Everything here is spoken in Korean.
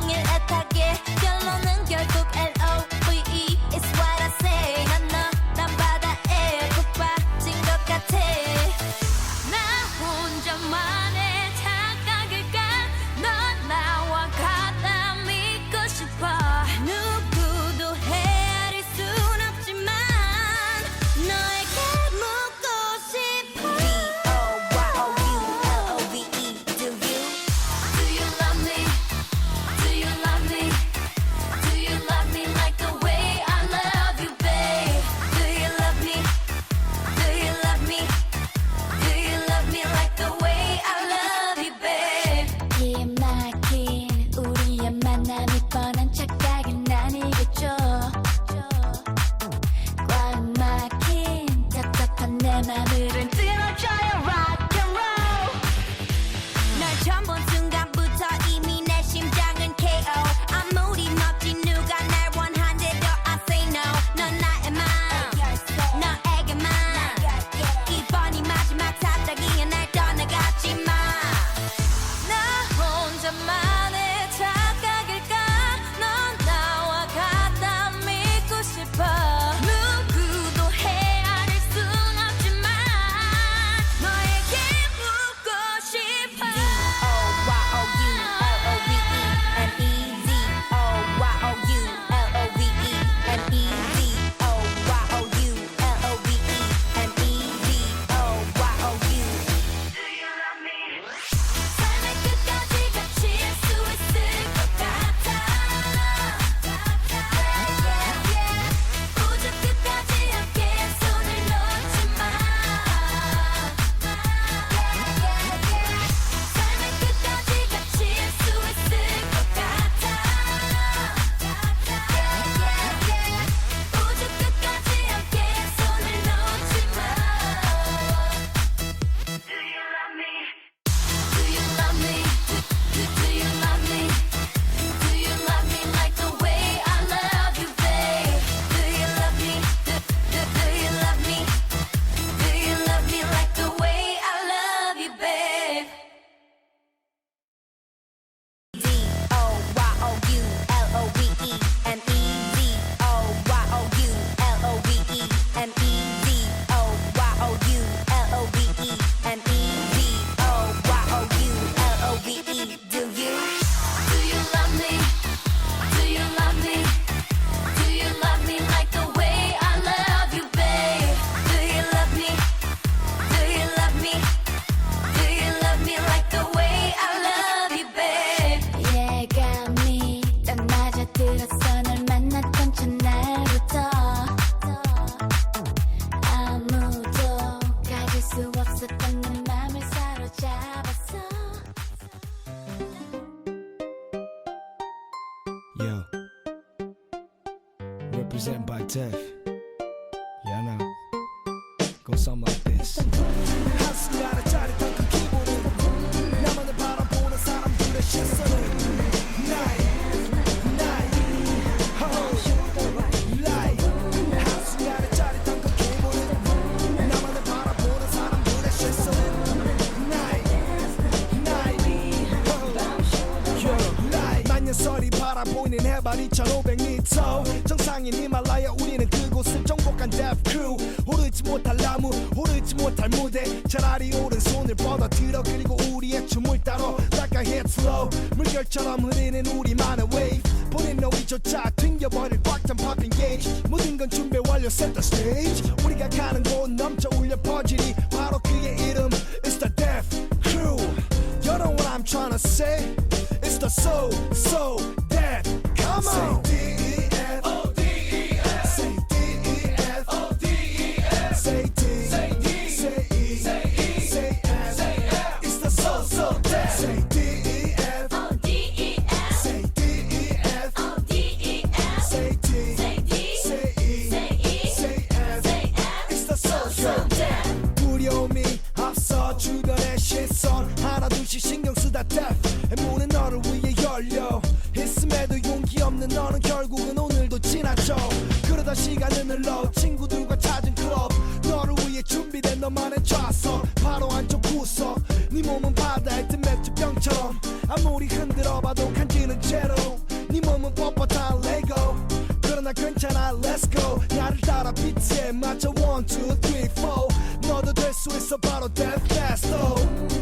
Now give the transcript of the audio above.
종일 애타게 결론은 결국 알 of mine. Yo. Represent by Tef. 바라보이는 해발 2500m 정상인 히말라야 우리는 그곳을 정복한 데프 크루 오르지 못할 나무 오르지 못할 무대 차라리 오른손을 뻗어들어 그리고 우리의 춤을 따라 닦아 hit slow 물결처럼 흐르는 우리만의 wave 보낸 너희조차 튕겨버릴 꽉찬 popping gauge 모든 건 준비 완료 set the stage 우리가 가는 곳 넘쳐 울려 퍼지니 바로 그의 이름 It's the Death Crew You know what I'm trying to say It's the soul, soul, death Come on E E E E. 두려움이 앞서 하나 둘씩 신경 쓰다 death 지나쳐 그러다 시간은 흘러 친구들과 찾은 클럽. 너를 위해 준비된 너만의 좌석. 바로 안쪽 구석. 네 몸은 바다의 든 맥주병처럼. 아무리 흔들어봐도 간지는 제로. 네 몸은 뻣뻣한 레고. 그러나 괜찮아 let's go. 나를 따라 비트에 맞춰 one two three four. 너도 될 수 있어 바로 death fast oh